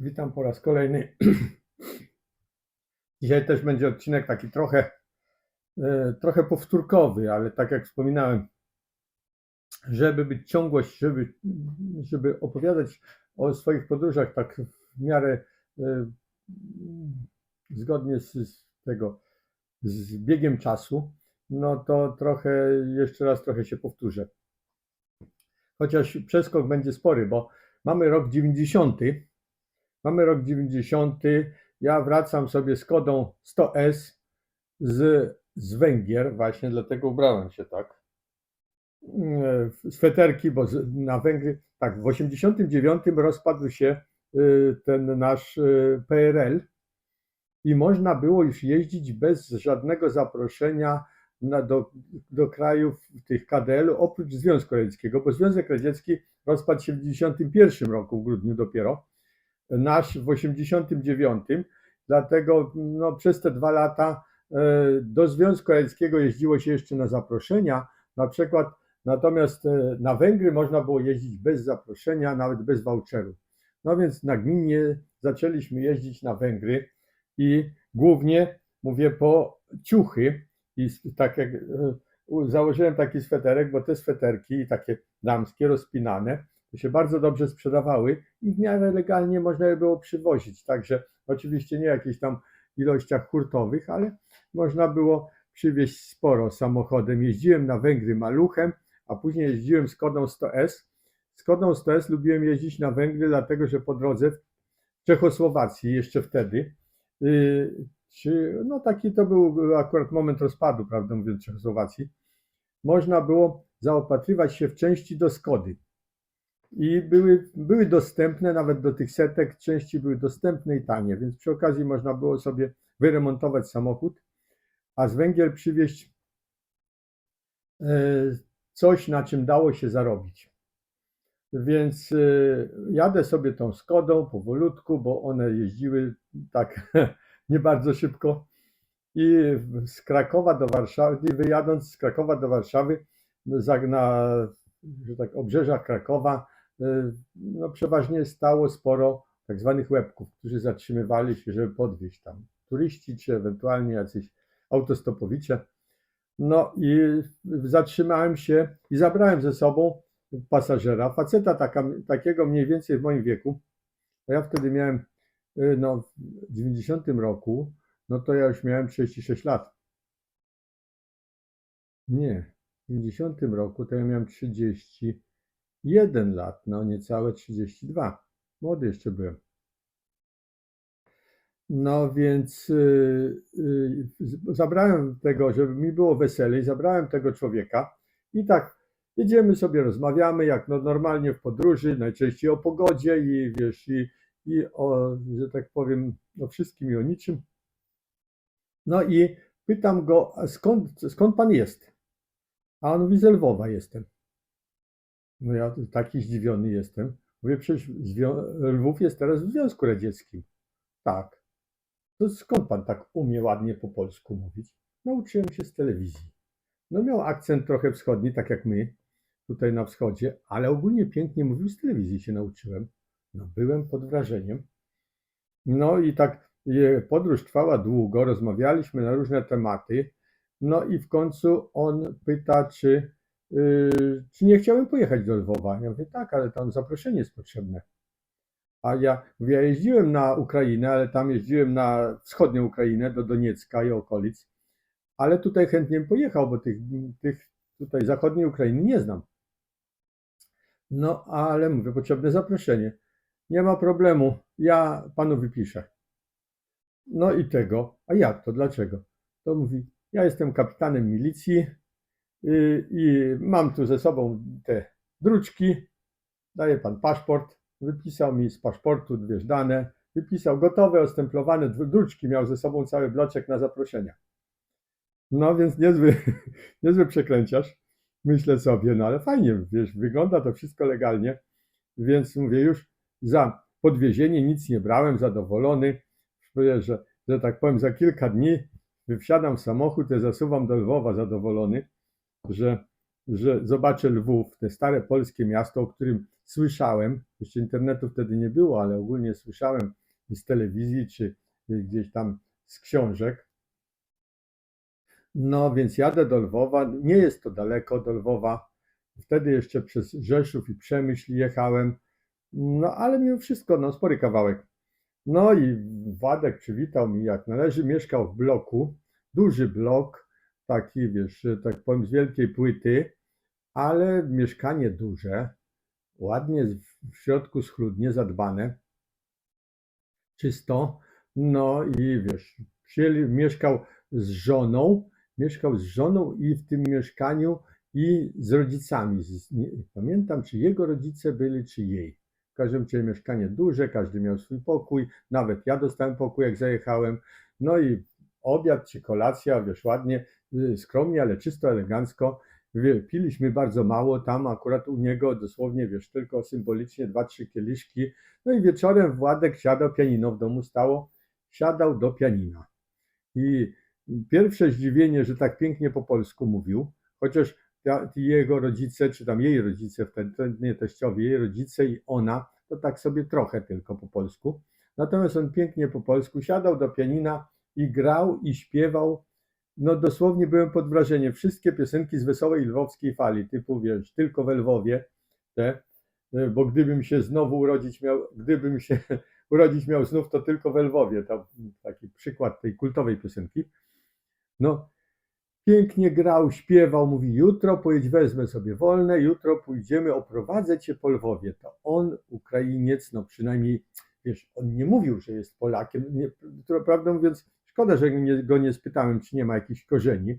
Witam po raz kolejny. Dzisiaj też będzie odcinek taki trochę, e, trochę powtórkowy, ale tak jak wspominałem, żeby być ciągłość, żeby, żeby opowiadać o swoich podróżach tak w miarę e, zgodnie z, z tego, z biegiem czasu, no to trochę, jeszcze raz trochę się powtórzę. Chociaż przeskok będzie spory, bo mamy rok 90. Mamy rok 90. Ja wracam sobie z kodą 100S z, z Węgier, właśnie dlatego ubrałem się tak. Sweterki, bo na Węgry, tak, w 89 rozpadł się y, ten nasz y, PRL i można było już jeździć bez żadnego zaproszenia na, do, do krajów tych KDL-u, oprócz Związku Radzieckiego, bo Związek Radziecki rozpadł się w 91 roku, w grudniu dopiero, nasz w 89, dlatego no, przez te dwa lata e, do Związku Radzieckiego jeździło się jeszcze na zaproszenia, na przykład natomiast e, na Węgry można było jeździć bez zaproszenia, nawet bez voucheru. No więc nagminnie zaczęliśmy jeździć na Węgry i głównie mówię po ciuchy i tak jak e, założyłem taki sweterek, bo te sweterki takie damskie rozpinane to się bardzo dobrze sprzedawały i w miarę legalnie można je było przywozić. Także oczywiście nie jakichś tam ilościach hurtowych, ale można było przywieźć sporo samochodem. Jeździłem na Węgry maluchem, a później jeździłem z Kodą 100S. Z Kodą 100S lubiłem jeździć na Węgry, dlatego że po drodze w Czechosłowacji jeszcze wtedy, yy, czy, no taki to był akurat moment rozpadu, prawdę mówiąc, Czechosłowacji, można było zaopatrywać się w części do Skody i były, były dostępne nawet do tych setek, części były dostępne i tanie, więc przy okazji można było sobie wyremontować samochód, a z Węgier przywieźć e, coś, na czym dało się zarobić. Więc e, jadę sobie tą Skodą powolutku, bo one jeździły tak nie bardzo szybko i z Krakowa do Warszawy, wyjadąc z Krakowa do Warszawy, za- na że tak, obrzeżach Krakowa, no przeważnie stało sporo tak zwanych łebków, którzy zatrzymywali się, żeby podwieźć tam turyści, czy ewentualnie jacyś autostopowicze. No i zatrzymałem się i zabrałem ze sobą pasażera, faceta taka, takiego mniej więcej w moim wieku. A ja wtedy miałem, y, no w 90 roku, no to ja już miałem 36 lat. Nie, w 90 roku to ja miałem 31 lat, no niecałe 32. Młody jeszcze byłem. No więc y, y, zabrałem tego, żeby mi było weselej, zabrałem tego człowieka i tak jedziemy sobie, rozmawiamy jak no, normalnie w podróży, najczęściej o pogodzie i wiesz, i, i o, że tak powiem, o wszystkim i o niczym. No i pytam go, skąd, skąd pan jest? A on mówi, z Lwowa jestem. No ja taki zdziwiony jestem. Mówię, przecież Lwów jest teraz w Związku Radzieckim. Tak. To skąd pan tak umie ładnie po polsku mówić? Nauczyłem się z telewizji. No miał akcent trochę wschodni, tak jak my, tutaj na wschodzie, ale ogólnie pięknie mówił z telewizji się nauczyłem. No byłem pod wrażeniem. No i tak podróż trwała długo, rozmawialiśmy na różne tematy. No i w końcu on pyta, czy, czy nie chciałem pojechać do Lwowa. Ja mówię, tak, ale tam zaproszenie jest potrzebne. A ja mówię, ja jeździłem na Ukrainę, ale tam jeździłem na wschodnią Ukrainę, do Doniecka i okolic, ale tutaj chętnie bym pojechał, bo tych, tych tutaj zachodniej Ukrainy nie znam. No ale mówię, potrzebne zaproszenie. Nie ma problemu, ja panu wypiszę. No i tego, a jak to, dlaczego? To mówi, ja jestem kapitanem milicji i mam tu ze sobą te druczki, daje pan paszport, wypisał mi z paszportu wiesz, dane, wypisał gotowe, ostemplowane dru- druczki, miał ze sobą cały bloczek na zaproszenia. No więc niezły, niezły przekręciarz, myślę sobie, no ale fajnie, wiesz, wygląda to wszystko legalnie, więc mówię już za podwiezienie nic nie brałem, zadowolony, Mówię, że, że tak powiem, za kilka dni wsiadam w samochód i zasuwam do Lwowa zadowolony, że że zobaczę Lwów, te stare polskie miasto, o którym słyszałem, jeszcze internetu wtedy nie było, ale ogólnie słyszałem z telewizji czy gdzieś tam z książek. No więc jadę do Lwowa, nie jest to daleko do Lwowa. Wtedy jeszcze przez Rzeszów i Przemyśl jechałem, no ale mimo wszystko, no spory kawałek. No i Władek przywitał mi jak należy, mieszkał w bloku, duży blok, taki wiesz, tak powiem z wielkiej płyty, ale mieszkanie duże, ładnie w środku schludnie zadbane, czysto, no i wiesz, przyjęli, mieszkał z żoną, mieszkał z żoną i w tym mieszkaniu i z rodzicami. Nie pamiętam, czy jego rodzice byli, czy jej. W każdym razie mieszkanie duże, każdy miał swój pokój, nawet ja dostałem pokój, jak zajechałem. No i obiad czy kolacja, wiesz, ładnie, skromnie, ale czysto, elegancko. Piliśmy bardzo mało, tam akurat u niego dosłownie, wiesz, tylko symbolicznie dwa, trzy kieliszki. No i wieczorem Władek siadał, pianino w domu stało, siadał do pianina. I pierwsze zdziwienie, że tak pięknie po polsku mówił, chociaż jego rodzice, czy tam jej rodzice wtedy, nie teściowie, jej rodzice i ona, to tak sobie trochę tylko po polsku. Natomiast on pięknie po polsku siadał do pianina i grał i śpiewał. No dosłownie byłem pod wrażeniem. Wszystkie piosenki z Wesołej Lwowskiej Fali, typu wiesz, tylko we Lwowie, te, bo gdybym się znowu urodzić miał, gdybym się urodzić miał znów, to tylko we Lwowie. To taki przykład tej kultowej piosenki. No, pięknie grał, śpiewał, mówi, jutro pojedź, wezmę sobie wolne, jutro pójdziemy, oprowadzę cię po Lwowie. To on, Ukrainiec, no przynajmniej, wiesz, on nie mówił, że jest Polakiem, nie, prawdę mówiąc, szkoda, że go nie spytałem, czy nie ma jakichś korzeni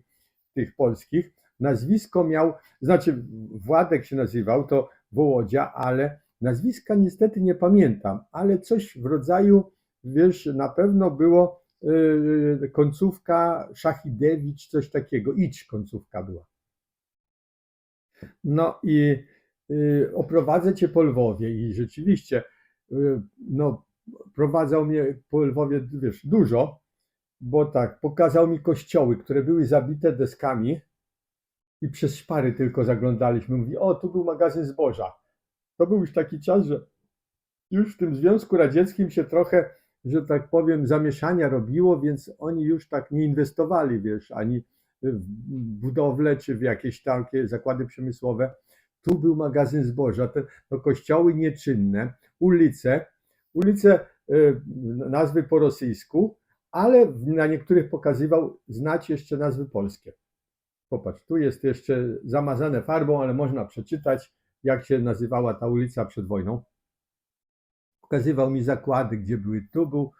tych polskich. Nazwisko miał, znaczy Władek się nazywał, to Wołodzia, ale nazwiska niestety nie pamiętam, ale coś w rodzaju, wiesz, na pewno było yy, końcówka Szachidewicz, coś takiego, idź końcówka była. No i yy, oprowadzę cię po Lwowie i rzeczywiście, yy, no, prowadzał mnie po Lwowie, wiesz, dużo, bo tak, pokazał mi kościoły, które były zabite deskami i przez szpary tylko zaglądaliśmy. Mówi, o, tu był magazyn zboża. To był już taki czas, że już w tym Związku Radzieckim się trochę, że tak powiem, zamieszania robiło, więc oni już tak nie inwestowali, wiesz, ani w budowlę, czy w jakieś takie zakłady przemysłowe. Tu był magazyn zboża, te no, kościoły nieczynne, ulice, ulice y, nazwy po rosyjsku, ale na niektórych pokazywał znać jeszcze nazwy polskie. Popatrz, tu jest jeszcze zamazane farbą, ale można przeczytać, jak się nazywała ta ulica przed wojną. Pokazywał mi zakłady, gdzie były. Tu był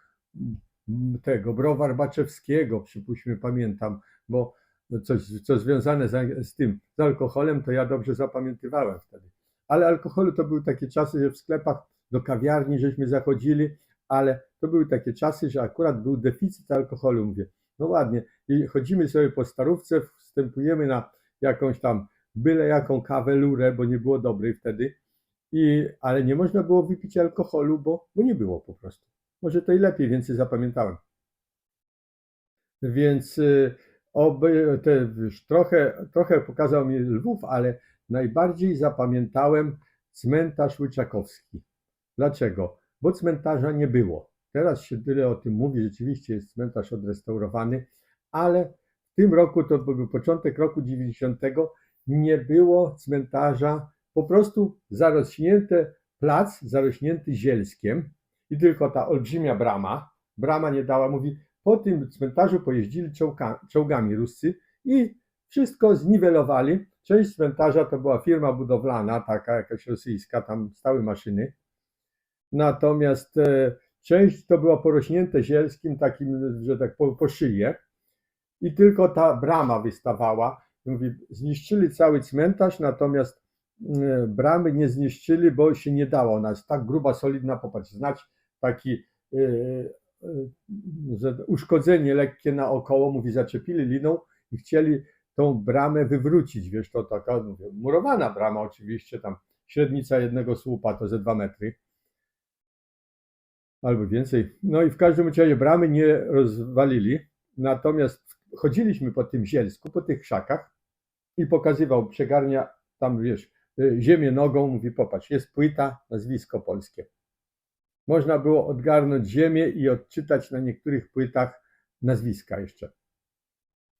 tego browar Baczewskiego, przypuśćmy, pamiętam, bo coś, co związane z, z tym, z alkoholem, to ja dobrze zapamiętywałem wtedy. Ale alkoholu to były takie czasy, że w sklepach do kawiarni żeśmy zachodzili, ale to były takie czasy, że akurat był deficyt alkoholu. Mówię, no ładnie, i chodzimy sobie po starówce, wstępujemy na jakąś tam byle jaką kawę lurę, bo nie było dobrej wtedy, i, ale nie można było wypić alkoholu, bo, bo nie było po prostu. Może to i lepiej, więcej zapamiętałem. Więc y, oby, te, już trochę, trochę pokazał mi Lwów, ale najbardziej zapamiętałem cmentarz Łyczakowski. Dlaczego? Bo cmentarza nie było. Teraz się tyle o tym mówi, rzeczywiście jest cmentarz odrestaurowany, ale w tym roku, to był początek roku 90, nie było cmentarza, po prostu zarośnięty plac, zarośnięty zielskiem i tylko ta olbrzymia brama, brama nie dała, mówi, po tym cmentarzu pojeździli czołga, czołgami Ruscy i wszystko zniwelowali. Część cmentarza to była firma budowlana, taka jakaś rosyjska, tam stały maszyny. Natomiast e, część to była porośnięte zielskim, takim, że tak po, po szyję. I tylko ta brama wystawała. Mówi, zniszczyli cały cmentarz, natomiast e, bramy nie zniszczyli, bo się nie dało. Ona jest tak gruba, solidna, popatrz, znać taki e, że uszkodzenie lekkie naokoło, mówi, zaczepili liną i chcieli tą bramę wywrócić, wiesz, to taka mówię, murowana brama oczywiście, tam średnica jednego słupa to ze dwa metry albo więcej. No i w każdym razie bramy nie rozwalili, natomiast chodziliśmy po tym zielsku, po tych krzakach i pokazywał, przegarnia tam, wiesz, y, ziemię nogą, mówi, popatrz, jest płyta, nazwisko polskie. Można było odgarnąć ziemię i odczytać na niektórych płytach nazwiska jeszcze.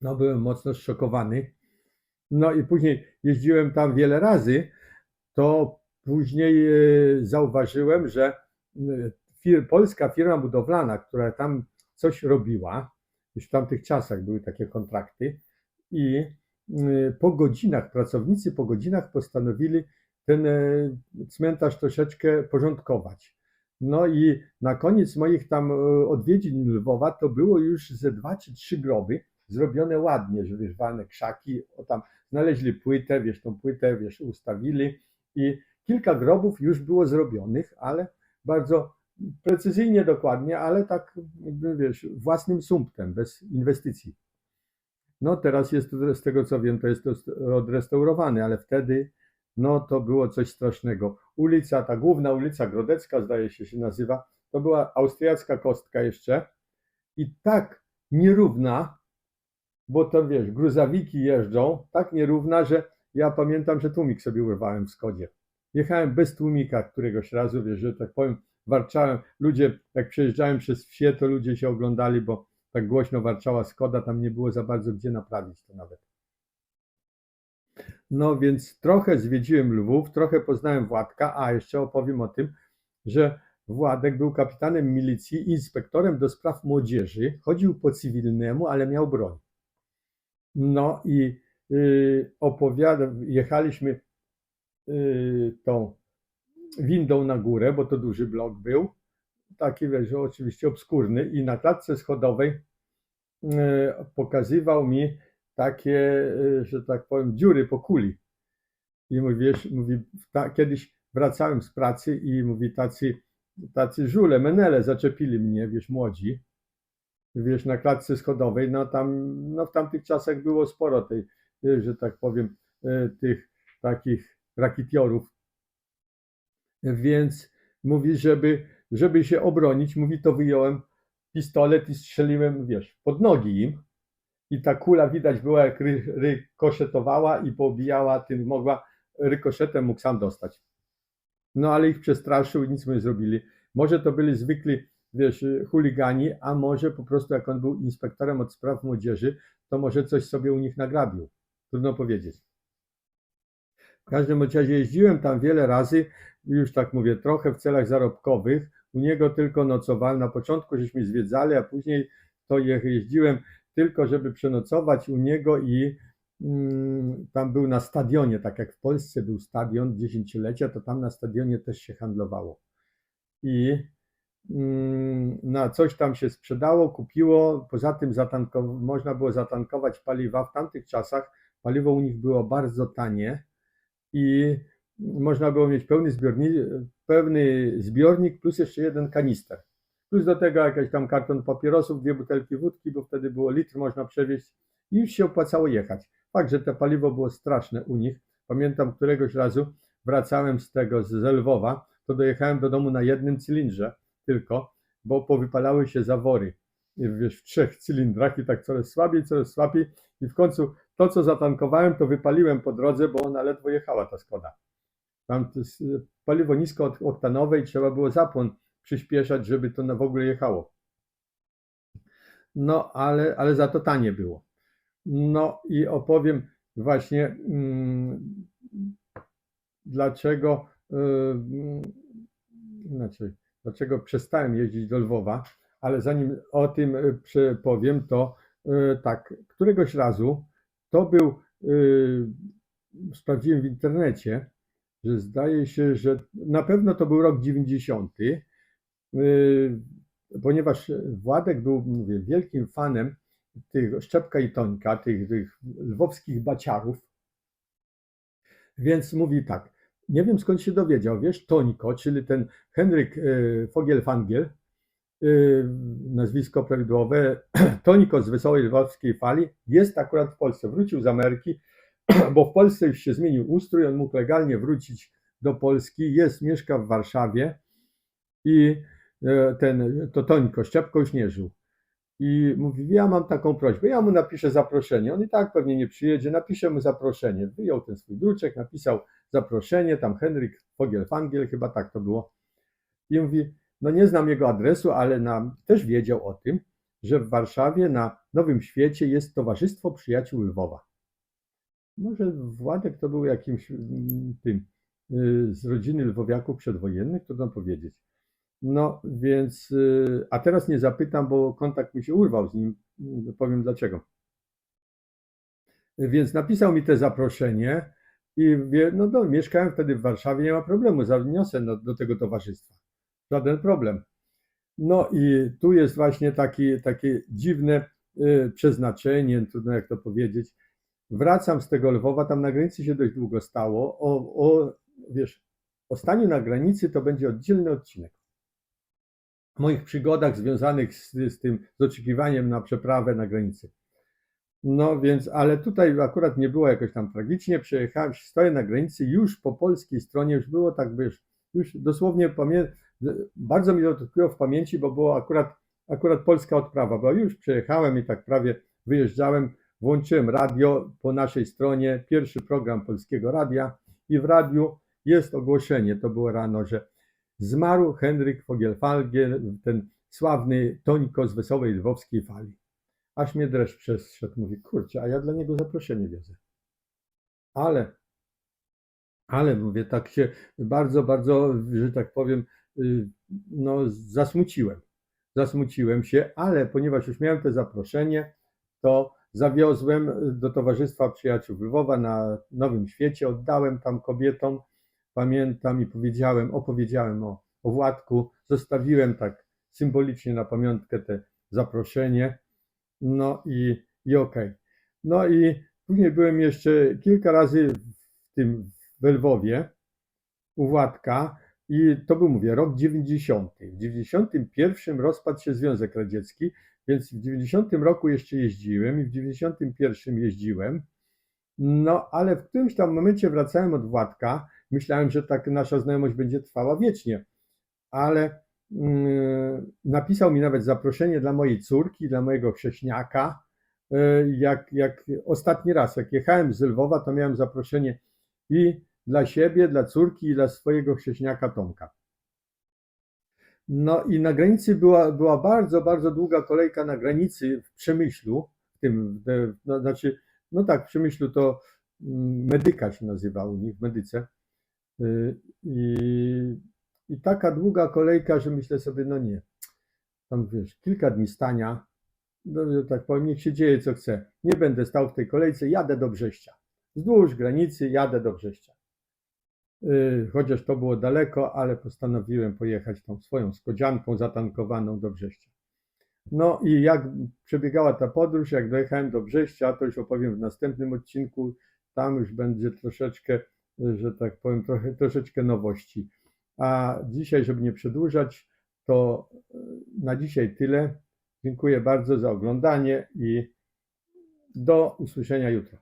No, byłem mocno zszokowany. No i później jeździłem tam wiele razy, to później e, zauważyłem, że e, fir, polska firma budowlana, która tam coś robiła, już w tamtych czasach były takie kontrakty, i e, po godzinach, pracownicy po godzinach postanowili ten cmentarz troszeczkę porządkować. No i na koniec moich tam odwiedzin Lwowa to było już ze dwa czy trzy groby zrobione ładnie, że wiesz, walne krzaki, o tam znaleźli płytę, wiesz, tą płytę, wiesz, ustawili i kilka grobów już było zrobionych, ale bardzo precyzyjnie, dokładnie, ale tak, wiesz, własnym sumptem, bez inwestycji. No teraz jest to, z tego co wiem, to jest to odrestaurowane, ale wtedy no to było coś strasznego. Ulica, ta główna ulica Grodecka, zdaje się się nazywa, to była austriacka kostka jeszcze i tak nierówna, bo to wiesz, gruzawiki jeżdżą, tak nierówna, że ja pamiętam, że tłumik sobie urwałem w Skodzie. Jechałem bez tłumika któregoś razu, wiesz, że tak powiem, warczałem. Ludzie, jak przejeżdżałem przez wsie, to ludzie się oglądali, bo tak głośno warczała Skoda, tam nie było za bardzo gdzie naprawić to nawet. No więc trochę zwiedziłem Lwów, trochę poznałem Władka, a jeszcze opowiem o tym, że Władek był kapitanem milicji, inspektorem do spraw młodzieży, chodził po cywilnemu, ale miał broń. No i yy, opowiadam, jechaliśmy yy, tą windą na górę, bo to duży blok był, taki wiesz, oczywiście obskurny i na klatce schodowej yy, pokazywał mi takie, yy, że tak powiem, dziury po kuli. I mówi, wiesz, mówi, ta, kiedyś wracałem z pracy i mówi, tacy, tacy żule, menele zaczepili mnie, wiesz, młodzi, wiesz, na klatce schodowej, no tam, no w tamtych czasach było sporo tej, y, że tak powiem, tych takich rakitiorów. Więc mówi, żeby, żeby się obronić, mówi, to wyjąłem pistolet i strzeliłem, wiesz, pod nogi im. I ta kula widać była, jak ry, rykoszetowała i pobijała tym, mogła rykoszetem mógł sam dostać. No ale ich przestraszył i nic nie zrobili. Może to byli zwykli wiesz, chuligani, a może po prostu jak on był inspektorem od spraw młodzieży, to może coś sobie u nich nagrabił. Trudno powiedzieć. W każdym razie jeździłem tam wiele razy, już tak mówię, trochę w celach zarobkowych. U niego tylko nocowałem. Na początku żeśmy zwiedzali, a później to jeździłem tylko, żeby przenocować u niego i mm, tam był na stadionie, tak jak w Polsce był stadion dziesięciolecia, to tam na stadionie też się handlowało. I Mm, na coś tam się sprzedało, kupiło. Poza tym można było zatankować paliwa. W tamtych czasach paliwo u nich było bardzo tanie i można było mieć pełny zbiornik, pełny zbiornik plus jeszcze jeden kanister. Plus do tego jakiś tam karton papierosów, dwie butelki wódki, bo wtedy było litr można przewieźć i już się opłacało jechać. Fakt, że to paliwo było straszne u nich. Pamiętam któregoś razu wracałem z tego, z Lwowa, to dojechałem do domu na jednym cylindrze tylko, bo powypalały się zawory wiesz, w trzech cylindrach i tak coraz słabiej, coraz słabiej i w końcu to, co zatankowałem, to wypaliłem po drodze, bo ona ledwo jechała, ta Skoda. Tam paliwo niskooktanowe i trzeba było zapłon przyspieszać, żeby to w ogóle jechało. No, ale, ale za to tanie było. No i opowiem właśnie, mm, dlaczego, yy, inaczej, dlaczego przestałem jeździć do Lwowa, ale zanim o tym e, powiem, to tak, któregoś razu to był, e, sprawdziłem w internecie, że zdaje się, że na pewno to był rok 90, ponieważ Władek był, mówię, wielkim fanem tych Szczepka i Tońka, tych, tych lwowskich baciarów, więc mówi tak, nie wiem skąd się dowiedział, wiesz, Tońko, czyli ten Henryk e, Fogiel-Fangiel, e, nazwisko prawidłowe, Tońko z Wesołej Lwowskiej Fali, jest akurat w Polsce. Wrócił z Ameryki, bo w Polsce już się zmienił ustrój, on mógł legalnie wrócić do Polski, jest, mieszka w Warszawie i e, ten, to Tońko, Szczepko już nie żył. i mówi, ja mam taką prośbę, ja mu napiszę zaproszenie, on i tak pewnie nie przyjedzie, napiszę mu zaproszenie. Wyjął ten swój druczek, napisał zaproszenie, tam Henryk Fogiel-Fangiel, chyba tak to było. I mówi, no nie znam jego adresu, ale nam też wiedział o tym, że w Warszawie na Nowym Świecie jest Towarzystwo Przyjaciół Lwowa. Może Władek to był jakimś mm, tym y, z rodziny lwowiaków przedwojennych, trudno powiedzieć. No więc, y, a teraz nie zapytam, bo kontakt mi się urwał z nim, y, powiem dlaczego. Więc napisał mi te zaproszenie i no do, mieszkałem wtedy w Warszawie, nie ma problemu, zaniosę do, do tego towarzystwa. Żaden problem. No i tu jest właśnie taki, takie dziwne y, przeznaczenie, trudno jak to powiedzieć. Wracam z tego Lwowa, tam na granicy się dość długo stało. O, o, wiesz, o staniu na granicy to będzie oddzielny odcinek. O moich przygodach związanych z, z tym, z oczekiwaniem na przeprawę na granicy. No więc, ale tutaj akurat nie było jakoś tam tragicznie. Przejechałem, stoję na granicy, już po polskiej stronie, już było tak, wiesz, już dosłownie pamiętam, bardzo mi to tkwiło w pamięci, bo było akurat, akurat polska odprawa, bo już przejechałem i tak prawie wyjeżdżałem, włączyłem radio po naszej stronie, pierwszy program polskiego radia i w radiu jest ogłoszenie, to było rano, że zmarł Henryk Fogiel-Falgiel, ten sławny Tońko z Wesołej Lwowskiej Fali. Aż mnie dreszcz przeszedł, mówi, kurczę, a ja dla niego zaproszenie wiozę. Ale, ale mówię, tak się bardzo, bardzo, że tak powiem, no zasmuciłem. Zasmuciłem się, ale ponieważ już miałem to zaproszenie, to zawiozłem do Towarzystwa Przyjaciół Lwowa na Nowym Świecie, oddałem tam kobietom, pamiętam i powiedziałem, opowiedziałem o, o Władku, zostawiłem tak symbolicznie na pamiątkę te zaproszenie, no i, i okej. Okay. No i później byłem jeszcze kilka razy w tym w Lwowie u Władka i to był, mówię, rok 90. W 91 rozpadł się Związek Radziecki, więc w 90 roku jeszcze jeździłem i w 91 jeździłem. No, ale w którymś tam momencie wracałem od Władka. Myślałem, że tak nasza znajomość będzie trwała wiecznie, ale mm, napisał mi nawet zaproszenie dla mojej córki, dla mojego chrześniaka. Y, jak, jak ostatni raz, jak jechałem z Lwowa, to miałem zaproszenie i dla siebie, dla córki i dla swojego chrześniaka Tomka. No i na granicy była, była bardzo, bardzo długa kolejka na granicy w Przemyślu, w tym, no, znaczy, no tak, w Przemyślu to mm, medyka się nazywa u nich, w medyce. Y, I, I taka długa kolejka, że myślę sobie, no nie. Tam wiesz, kilka dni stania, no, tak powiem, niech się dzieje co chce. Nie będę stał w tej kolejce, jadę do Brześcia. Wzdłuż granicy jadę do Brześcia. Y, chociaż to było daleko, ale postanowiłem pojechać tą swoją skodzianką zatankowaną do Brześcia. No i jak przebiegała ta podróż, jak dojechałem do Brześcia, to już opowiem w następnym odcinku. Tam już będzie troszeczkę, że tak powiem, trochę, troszeczkę nowości. A dzisiaj, żeby nie przedłużać, to y, na dzisiaj tyle. Dziękuję bardzo za oglądanie i do usłyszenia jutro.